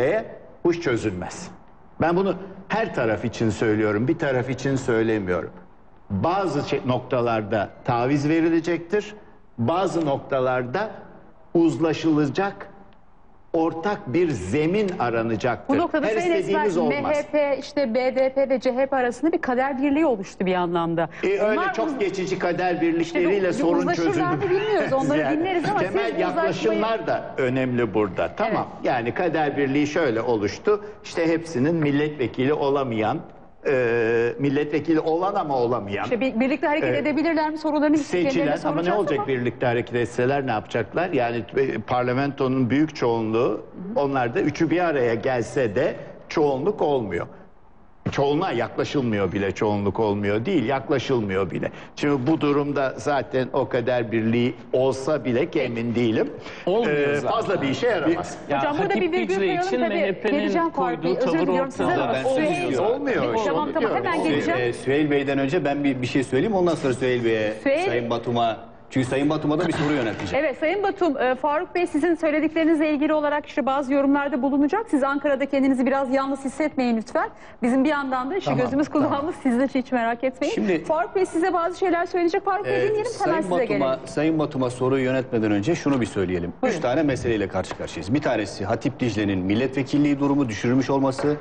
E, bu çözülmez. Ben bunu her taraf için söylüyorum, bir taraf için söylemiyorum. Bazı şey- noktalarda taviz verilecektir, bazı noktalarda uzlaşılacak ortak bir zemin aranacaktır. Bu noktada her istediğimiz olmaz. MHP, işte BDP ve CHP arasında bir kader birliği oluştu bir anlamda. E, öyle çok uz- geçici kader birlikleriyle İşte sorun çözülür. bilmiyoruz, onları dinleriz ama Temel uzlaşmayı- yaklaşımlar da önemli burada. Tamam yani kader birliği şöyle oluştu. İşte hepsinin milletvekili olamayan, e, milletvekili olan ama olamayan İşte bir- birlikte hareket Evet. edebilirler mi sorularını biz kendilerine seçilen ama ne olacak ama- birlikte hareket etseler ne yapacaklar? Yani e, parlamentonun büyük çoğunluğu onlar da üçü bir araya gelse de çoğunluk olmuyor. Çoğunluğa yaklaşılmıyor bile çoğunluk olmuyor değil yaklaşılmıyor bile. Şimdi bu durumda zaten o kadar birliği olsa bile ki emin değilim. Olmuyor e, zaten. fazla bir işe yaramaz. Ya Hocam burada bir virgül koyalım için tabii. Geleceğim koyduğu Özür tavır diliyorum size. ortada. Ben Süheyl-. Olmuyor işte, Tamam tamam hemen geleceğim. Ee, Süheyl Bey'den önce ben bir, bir şey söyleyeyim ondan sonra Süheyl Bey'e, Sayın Batum'a çünkü Sayın Batum'a da bir soru yönelteceğim. Evet Sayın Batum, e, Faruk Bey sizin söylediklerinizle ilgili olarak işte bazı yorumlarda bulunacak. Siz Ankara'da kendinizi biraz yalnız hissetmeyin lütfen. Bizim bir yandan da işte Tamam, gözümüz kulağımız sizde hiç merak etmeyin. Şimdi- Faruk Bey size bazı şeyler söyleyecek. Faruk Bey Ee, dinleyelim hemen Sayın size gelelim. Sayın Batum'a soruyu yönetmeden önce şunu bir söyleyelim. Buyurun. Üç tane meseleyle karşı karşıyayız. Bir tanesi Hatip Dicle'nin milletvekilliği durumu düşürülmüş olması.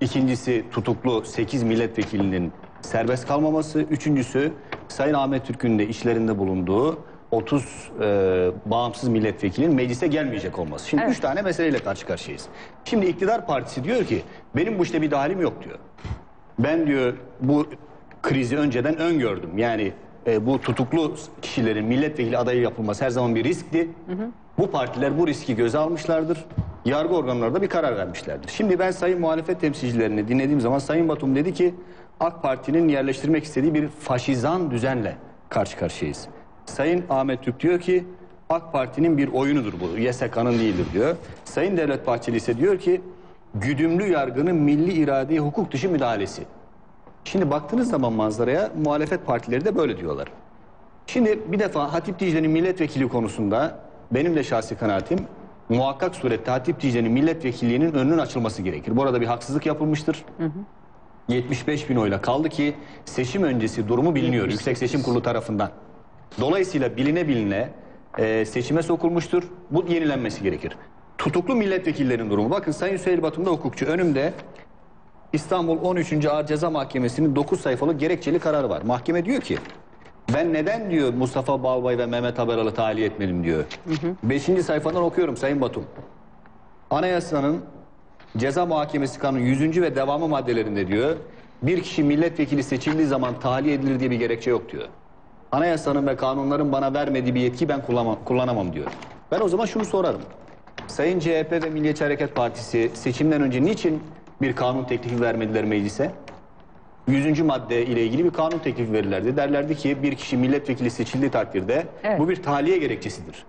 İkincisi tutuklu 8 milletvekilinin serbest kalmaması. Üçüncüsü Sayın Ahmet Türk'ün de işlerinde bulunduğu 30 e, bağımsız milletvekilinin meclise gelmeyecek olması. Şimdi Evet. üç tane meseleyle karşı karşıyayız. Şimdi iktidar partisi diyor ki benim bu işte bir dahilim yok diyor. Ben diyor bu krizi önceden öngördüm. Yani e, bu tutuklu kişilerin milletvekili adayı yapılması her zaman bir riskti. Bu partiler bu riski göze almışlardır. Yargı organları da bir karar vermişlerdir. Şimdi ben sayın muhalefet temsilcilerini dinlediğim zaman Sayın Batum dedi ki AK Parti'nin yerleştirmek istediği bir faşizan düzenle karşı karşıyayız. Sayın Ahmet Türk diyor ki AK Parti'nin bir oyunudur bu. YSK'nın değildir diyor. Sayın Devlet Bahçeli ise diyor ki güdümlü yargının milli iradeye hukuk dışı müdahalesi. Şimdi baktığınız zaman manzaraya muhalefet partileri de böyle diyorlar. Şimdi bir defa Hatip Dicle'nin milletvekili konusunda benim de şahsi kanaatim muhakkak surette Hatip Dicle'nin milletvekilliğinin önünün açılması gerekir. Bu bir haksızlık yapılmıştır. 75 bin oyla kaldı ki seçim öncesi durumu biliniyor Yüksek Seçim Kurulu tarafından. Dolayısıyla biline biline e, seçime sokulmuştur. Bu yenilenmesi gerekir. Tutuklu milletvekillerinin durumu. Bakın Sayın Süheyl Batum da hukukçu. Önümde İstanbul 13. Ağır Ceza Mahkemesi'nin 9 sayfalık gerekçeli kararı var. Mahkeme diyor ki ben neden diyor Mustafa Balbay ve Mehmet Haberal'ı tahliye etmedim diyor. 5. sayfadan okuyorum Sayın Batum. Anayasanın Ceza Muhakemesi Kanunu 100. ve devamı maddelerinde diyor bir kişi milletvekili seçildiği zaman tahliye edilir diye bir gerekçe yok diyor. Anayasanın ve kanunların bana vermediği bir yetki ben kullanamam, kullanamam diyor. Ben o zaman şunu sorarım. Sayın CHP ve Milliyetçi Hareket Partisi seçimden önce niçin bir kanun teklifi vermediler meclise? 100. madde ile ilgili bir kanun teklifi verirlerdi. Derlerdi ki bir kişi milletvekili seçildiği takdirde Evet. bu bir tahliye gerekçesidir.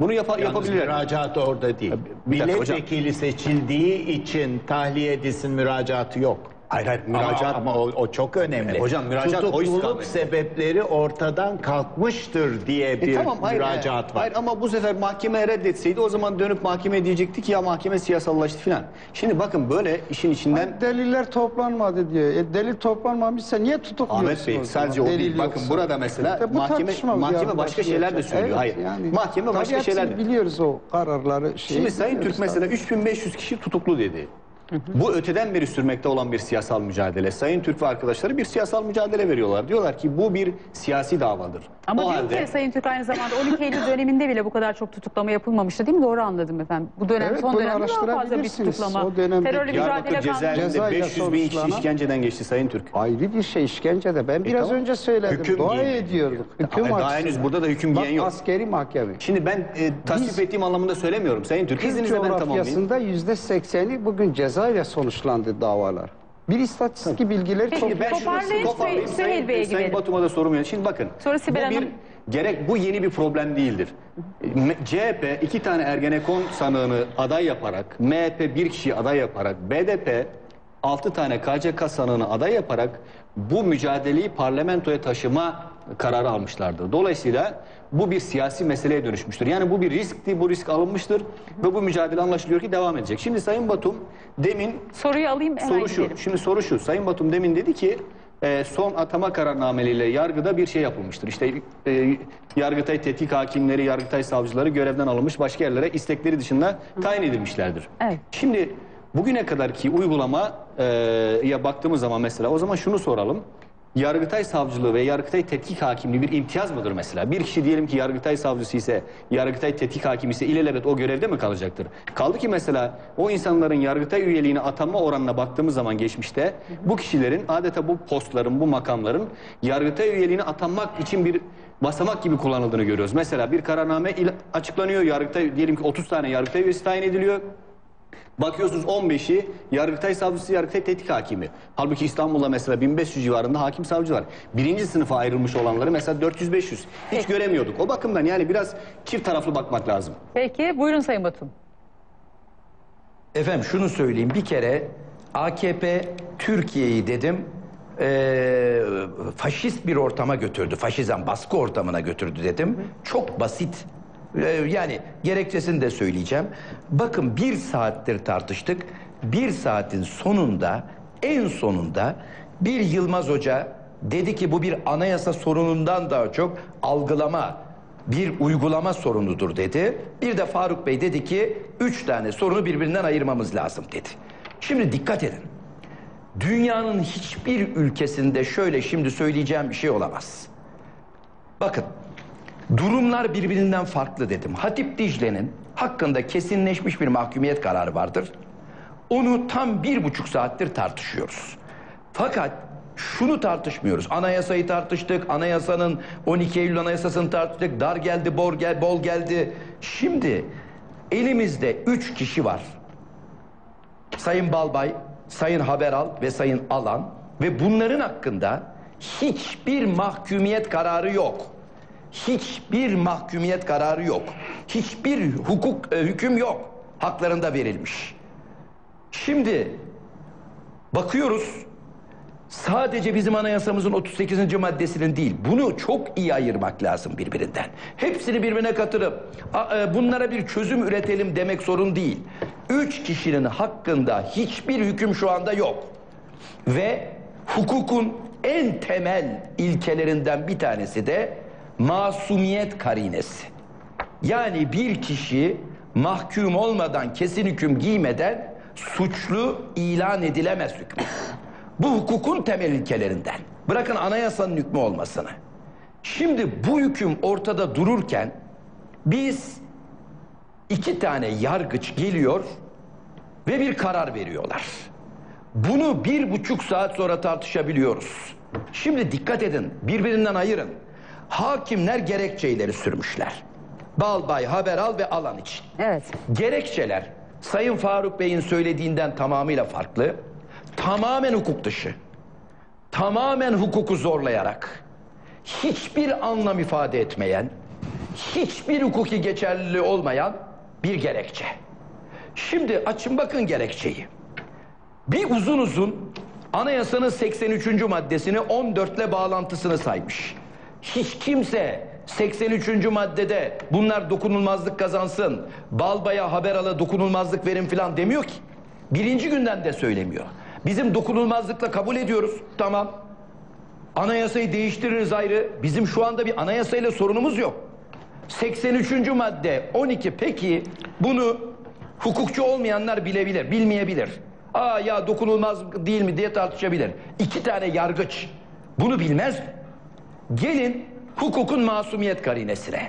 Bunu yapa, Yalnız yapabilirler. müracaat orada değil. Bir dakika hocam. Milletvekili seçildiği için tahliye edilsin müracaatı yok. Hayır hayır müracaat Ama, ama o, o çok önemli. E, hocam, müracaat Tutukluluk sebepleri ortadan kalkmıştır diye bir E tamam, hayır, müracaat hayır, var. Hayır ama bu sefer mahkeme reddetseydi o zaman dönüp mahkeme diyecekti ki ya mahkeme siyasallaştı filan. Şimdi bakın böyle işin içinden Deliller toplanmadı diyor. E, delil toplanmamışsa niye tutukluyorsunuz? Ahmet Bey sadece o Delil değil. Bakın yoksa? burada mesela İşte bu mahkeme mahkeme başka şeyler de söylüyor. Evet, hayır. yani. mahkeme başka şeyler de. biliyoruz o kararları. şeyi Şimdi Sayın Türk mesela tabii. 3500 kişi tutuklu dedi. Bu öteden beri sürmekte olan bir siyasal mücadele. Sayın Türk ve arkadaşları bir siyasal mücadele veriyorlar. Diyorlar ki bu bir siyasi davadır. Ama o diyor halde ki Sayın Türk aynı zamanda 12 Eylül döneminde bile bu kadar çok tutuklama yapılmamıştı değil mi? Doğru anladım efendim. Bu dönem Evet, son dönemde daha fazla bir tutuklama. O dönemde Terörle mücadele cezaevinde Cezayla 500 bin kişi işkenceden geçti Sayın Türk. Ayrı bir şey işkence de. Ben biraz tamam. önce söyledim. Hüküm Dua giyin. ediyorduk. Hüküm Daha açısından. henüz burada da hüküm Bak, giyen yok. askeri mahkeme. Şimdi ben e, tasvip Biz- ettiğim anlamında söylemiyorum Sayın Türk. İzninizle ben tamamlayayım. coğrafyasında yüzde sekseni bugün cezayla sonuçlandı davalar. Bir istatistik bilgileri Peki, çok... ben Toparlayın, toparlayayım. Süheyl Bey'e Sayın gidelim. Batum'a da sorum yani. Şimdi bakın. Sonra Sibel bu bir, Hanım. gerek bu yeni bir problem değildir. M- CHP iki tane Ergenekon sanığını aday yaparak, MHP bir kişiyi aday yaparak, BDP 6 tane KCK sanığını aday yaparak bu mücadeleyi parlamentoya taşıma kararı almışlardı. Dolayısıyla bu bir siyasi meseleye dönüşmüştür. Yani bu bir riskti, bu risk alınmıştır ve bu mücadele anlaşılıyor ki devam edecek. Şimdi Sayın Batum demin Soruyu alayım hemen soru şu. gidelim. Şimdi soru şu. Sayın Batum demin dedi ki e, son atama kararnameleriyle yargıda bir şey yapılmıştır. İşte e, Yargıtay tetkik hakimleri, Yargıtay savcıları görevden alınmış başka yerlere istekleri dışında tayin edilmişlerdir. Evet. Şimdi bugüne kadarki uygulama e, ya baktığımız zaman mesela o zaman şunu soralım. Yargıtay savcılığı ve Yargıtay tetkik hakimliği bir imtiyaz mıdır mesela? Bir kişi diyelim ki Yargıtay savcısı ise, Yargıtay tetkik hakimi ise ilelebet o görevde mi kalacaktır? Kaldı ki mesela o insanların Yargıtay üyeliğine atanma oranına baktığımız zaman geçmişte bu kişilerin adeta bu postların, bu makamların Yargıtay üyeliğine atanmak için bir basamak gibi kullanıldığını görüyoruz. Mesela bir kararname açıklanıyor. Yargıtay diyelim ki 30 tane Yargıtay üyesi tayin ediliyor. Bakıyorsunuz 15'i Yargıtay Savcısı, Yargıtay Tetkik Hakimi. Halbuki İstanbul'da mesela 1500 civarında hakim savcı var. Birinci sınıfa ayrılmış olanları mesela 400-500. Hiç göremiyorduk. O bakımdan yani biraz çift taraflı bakmak lazım. Peki buyurun Sayın Batum. Efendim şunu söyleyeyim bir kere AKP Türkiye'yi dedim eee, faşist bir ortama götürdü. Faşizm baskı ortamına götürdü dedim. Çok basit. Eee, yani gerekçesini de söyleyeceğim. Bakın bir saattir tartıştık. Bir saatin sonunda en sonunda bir Yılmaz Hoca dedi ki bu bir anayasa sorunundan daha çok algılama bir uygulama sorunudur dedi. Bir de Faruk Bey dedi ki üç tane sorunu birbirinden ayırmamız lazım dedi. Şimdi dikkat edin. Dünyanın hiçbir ülkesinde şöyle şimdi söyleyeceğim bir şey olamaz. Bakın durumlar birbirinden farklı dedim. Hatip Dicle'nin hakkında kesinleşmiş bir mahkumiyet kararı vardır. Onu tam bir buçuk saattir tartışıyoruz. Fakat şunu tartışmıyoruz. Anayasayı tartıştık. Anayasanın 12 Eylül Anayasası'nı tartıştık. Dar geldi, bor gel, bol geldi. Şimdi elimizde üç kişi var. Sayın Balbay, Sayın Haberal ve Sayın Alan ve bunların hakkında hiçbir mahkumiyet kararı yok. Hiçbir mahkumiyet kararı yok. Hiçbir hukuk e, hüküm yok. Haklarında verilmiş. Şimdi bakıyoruz sadece bizim anayasamızın 38. maddesinin değil bunu çok iyi ayırmak lazım birbirinden. Hepsini birbirine katırıp e, bunlara bir çözüm üretelim demek sorun değil. Üç kişinin hakkında hiçbir hüküm şu anda yok. Ve hukukun en temel ilkelerinden bir tanesi de masumiyet karinesi. Yani bir kişi mahkum olmadan, kesin hüküm giymeden suçlu ilan edilemez hükmü. Bu hukukun temel ilkelerinden. Bırakın anayasanın hükmü olmasını. Şimdi bu hüküm ortada dururken biz iki tane yargıç geliyor ve bir karar veriyorlar. Bunu bir buçuk saat sonra tartışabiliyoruz. Şimdi dikkat edin, birbirinden ayırın. Hakimler gerekçeleri sürmüşler. Balbay, Haberal ve Alan için. Evet. Gerekçeler Sayın Faruk Bey'in söylediğinden tamamıyla farklı. Tamamen hukuk dışı. Tamamen hukuku zorlayarak hiçbir anlam ifade etmeyen, hiçbir hukuki geçerliliği olmayan bir gerekçe. Şimdi açın bakın gerekçeyi. Bir uzun uzun anayasanın 83. maddesini 14 ile bağlantısını saymış. Hiç kimse 83. maddede bunlar dokunulmazlık kazansın, Balbaya Haberal'a dokunulmazlık verin filan demiyor ki. Birinci günden de söylemiyor. Bizim dokunulmazlıkla kabul ediyoruz. Tamam. Anayasayı değiştiririz ayrı. Bizim şu anda bir anayasayla sorunumuz yok. 83. madde 12 peki bunu hukukçu olmayanlar bilebilir, bilmeyebilir. Aa ya dokunulmaz değil mi diye tartışabilir. İki tane yargıç bunu bilmez mi? Gelin hukukun masumiyet karinesine.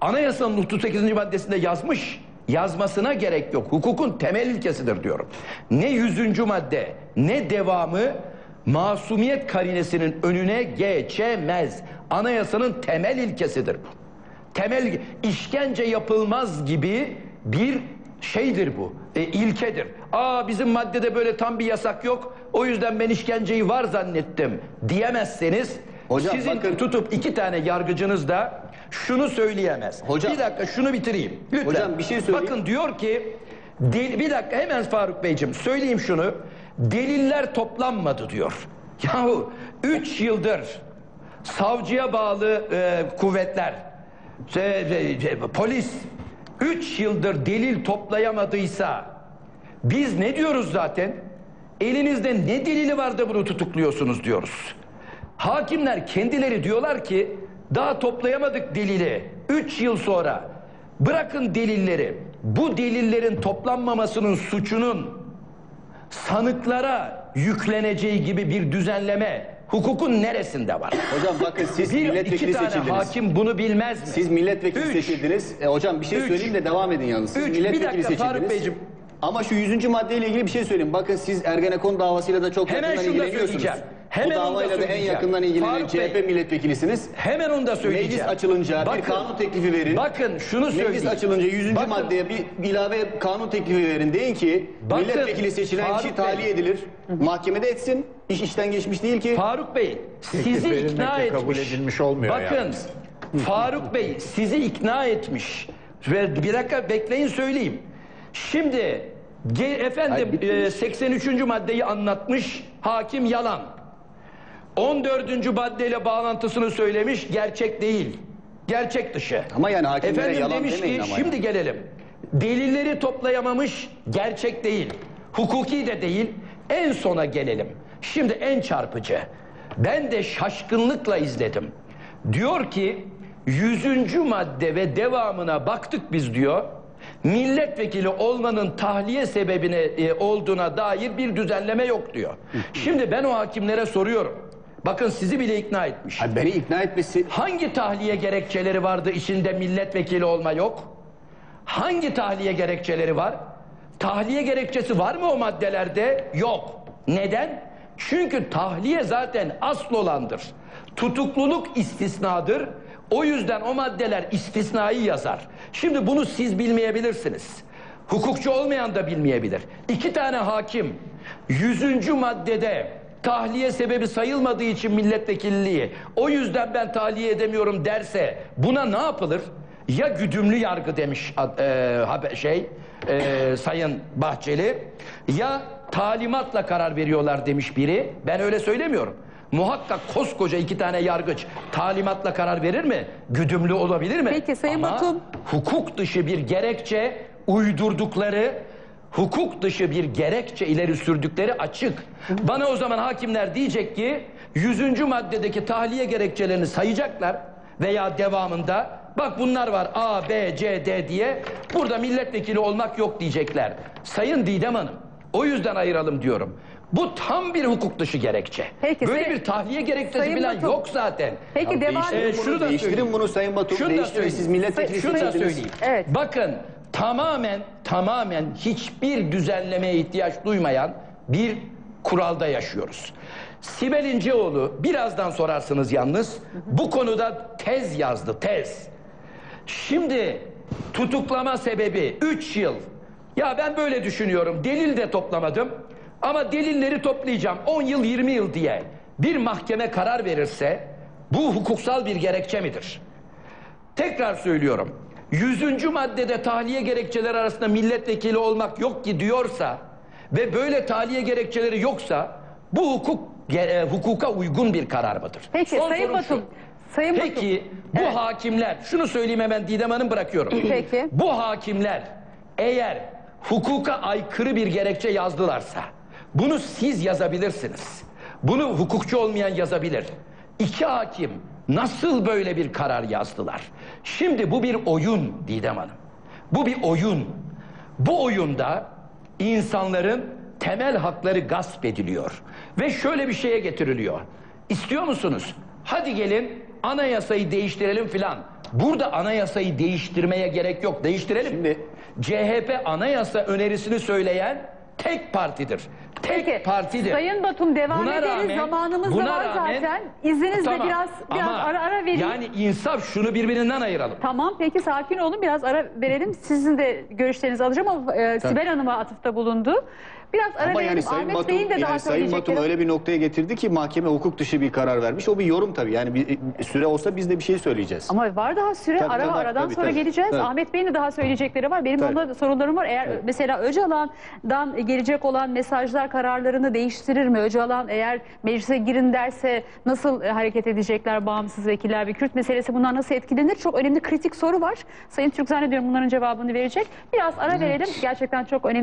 Anayasanın 38. maddesinde yazmış. Yazmasına gerek yok. Hukukun temel ilkesidir diyorum. Ne 100. madde ne devamı masumiyet karinesinin önüne geçemez. Anayasanın temel ilkesidir bu. Temel işkence yapılmaz gibi bir şeydir bu. E, ilkedir. Aa bizim maddede böyle tam bir yasak yok. O yüzden ben işkenceyi var zannettim diyemezseniz Hocam sizin bakın- tutup iki tane yargıcınız da şunu söyleyemez. Hocam- bir dakika şunu bitireyim. Lütfen. Hocam bir şey söyleyeyim. Bakın diyor ki dil, bir dakika hemen Faruk Beyciğim söyleyeyim şunu. deliller toplanmadı diyor. Yahu 3 yıldır savcıya bağlı e, kuvvetler, şey, şey, şey, polis 3 yıldır delil toplayamadıysa biz ne diyoruz zaten? Elinizde ne delili var da bunu tutukluyorsunuz diyoruz. Hakimler kendileri diyorlar ki daha toplayamadık delili. 3 yıl sonra bırakın delilleri. Bu delillerin toplanmamasının suçunun sanıklara yükleneceği gibi bir düzenleme hukukun neresinde var? Hocam bakın siz Bir iki milletvekili tane seçildiniz. hakim bunu bilmez mi? Siz milletvekili Üç. seçildiniz. E, hocam bir şey Üç. söyleyeyim de devam edin yalnız. Siz Üç. Bir milletvekili dakika seçildiniz. Faruk Beyciğim. Ama şu 100. maddeyle ilgili bir şey söyleyeyim. Bakın siz Ergenekon davasıyla da çok Hemen yakından şunu da ilgileniyorsunuz. söyleyeceğim. Hemen Bu davayla da en yakından ilgilenen Faruk CHP Bey. milletvekilisiniz. Hemen onu da söyleyeceğim. Meclis açılınca bir kanun teklifi verin. Bakın şunu söyleyeyim. Meclis açılınca 100. Bakın, maddeye bir ilave kanun teklifi verin. Deyin ki Bakın, milletvekili seçilen Faruk kişi Bey. tahliye edilir. Mahkemede etsin. İş işten geçmiş değil ki. Faruk Bey sizi ikna etmiş. kabul edilmiş olmuyor Bakın yalnız. Faruk Bey sizi ikna etmiş. Ve bir dakika bekleyin söyleyeyim. Şimdi efendim e, 83. maddeyi anlatmış hakim yalan. 14. maddeyle bağlantısını söylemiş gerçek değil. Gerçek dışı. Ama yani hakimlere Efendim yalan demiş ki ama şimdi gelelim. Delilleri toplayamamış gerçek değil. Hukuki de değil. En sona gelelim. Şimdi en çarpıcı. Ben de şaşkınlıkla izledim. Diyor ki 100. madde ve devamına baktık biz diyor. Milletvekili olmanın tahliye sebebine e, olduğuna dair bir düzenleme yok diyor. Şimdi ben o hakimlere soruyorum. Bakın sizi bile ikna etmiş. Ha, beni ikna etmesi Hangi tahliye gerekçeleri vardı içinde milletvekili olma yok? Hangi tahliye gerekçeleri var? Tahliye gerekçesi var mı o maddelerde? Yok. Neden? Çünkü tahliye zaten asıl olandır. Tutukluluk istisnadır. O yüzden o maddeler istisnayı yazar. Şimdi bunu siz bilmeyebilirsiniz. Hukukçu olmayan da bilmeyebilir. İki tane hakim yüzüncü maddede tahliye sebebi sayılmadığı için milletvekilliği o yüzden ben tahliye edemiyorum derse buna ne yapılır? Ya güdümlü yargı demiş e, haber- şey e, Sayın Bahçeli ya talimatla karar veriyorlar demiş biri. Ben öyle söylemiyorum. Muhakkak koskoca iki tane yargıç talimatla karar verir mi? Güdümlü olabilir mi? Peki, Sayın Ama Batum. hukuk dışı bir gerekçe uydurdukları hukuk dışı bir gerekçe ileri sürdükleri açık. Bana o zaman hakimler diyecek ki 100. maddedeki tahliye gerekçelerini sayacaklar veya devamında bak bunlar var A, B, C, D diye burada milletvekili olmak yok diyecekler. Sayın Didem Hanım o yüzden ayıralım diyorum. Bu tam bir hukuk dışı gerekçe. Peki, Böyle bir tahliye gerekçesi Sayın falan Batum. yok zaten. Peki Ya devam değiştirin Ee, bunu, şunu da değiştirin bunu Sayın Batum. Şunu da değiştirin. söyleyeyim. Siz milletvekili Şunu da söyleyeyim. Evet. Bakın tamamen tamamen hiçbir düzenlemeye ihtiyaç duymayan bir kuralda yaşıyoruz. Sibel İnceoğlu birazdan sorarsınız yalnız bu konuda tez yazdı tez. Şimdi tutuklama sebebi 3 yıl. Ya ben böyle düşünüyorum. Delil de toplamadım. Ama delilleri toplayacağım 10 yıl 20 yıl diye. Bir mahkeme karar verirse bu hukuksal bir gerekçe midir? Tekrar söylüyorum. 100. maddede tahliye gerekçeleri arasında milletvekili olmak yok ki diyorsa ve böyle tahliye gerekçeleri yoksa bu hukuk e, hukuka uygun bir karar mıdır? Peki Son Sayın. Batum. Sayın Batum. Peki bu Evet. hakimler, şunu söyleyeyim hemen Didem Hanım bırakıyorum. Peki. Bu hakimler eğer hukuka aykırı bir gerekçe yazdılarsa bunu siz yazabilirsiniz. Bunu hukukçu olmayan yazabilir. İki hakim nasıl böyle bir karar yazdılar? Şimdi bu bir oyun Didem Hanım. Bu bir oyun. Bu oyunda insanların temel hakları gasp ediliyor. Ve şöyle bir şeye getiriliyor. İstiyor musunuz? Hadi gelin anayasayı değiştirelim filan. Burada anayasayı değiştirmeye gerek yok. Değiştirelim. Şimdi- CHP anayasa önerisini söyleyen tek partidir. Tek Peki, partidir. Sayın Batum devam Buna ederiz. rağmen- Zamanımız da buna var rağmen- zaten. İzninizle Tamam. biraz biraz Ama ara ara vereyim. Yani insaf şunu birbirinden ayıralım. Tamam peki sakin olun biraz ara verelim. Sizin de görüşlerinizi alacağım ama e, Sibel Hanım'a atıfta bulundu. Biraz ara Ama verelim. yani Sayın Ahmet Batum, Bey'in de daha yani Sayın Batum söyleyecekleri öyle bir noktaya getirdi ki mahkeme hukuk dışı bir karar vermiş. O bir yorum tabii. Yani bir, süre olsa biz de bir şey söyleyeceğiz. Ama var daha süre. Tabii, ara tabii, aradan tabii, sonra tabii. geleceğiz. Tabii. Ahmet Bey'in de daha söyleyecekleri var. Benim Tabii. onda sorularım var. Eğer mesela Öcalan'dan gelecek olan mesajlar kararlarını değiştirir mi? Öcalan eğer meclise girin derse nasıl e, hareket edecekler bağımsız vekiller ve Kürt meselesi bundan nasıl etkilenir? Çok önemli kritik soru var. Sayın Türk zannediyorum bunların cevabını verecek. Biraz ara verelim. Gerçekten çok önemli.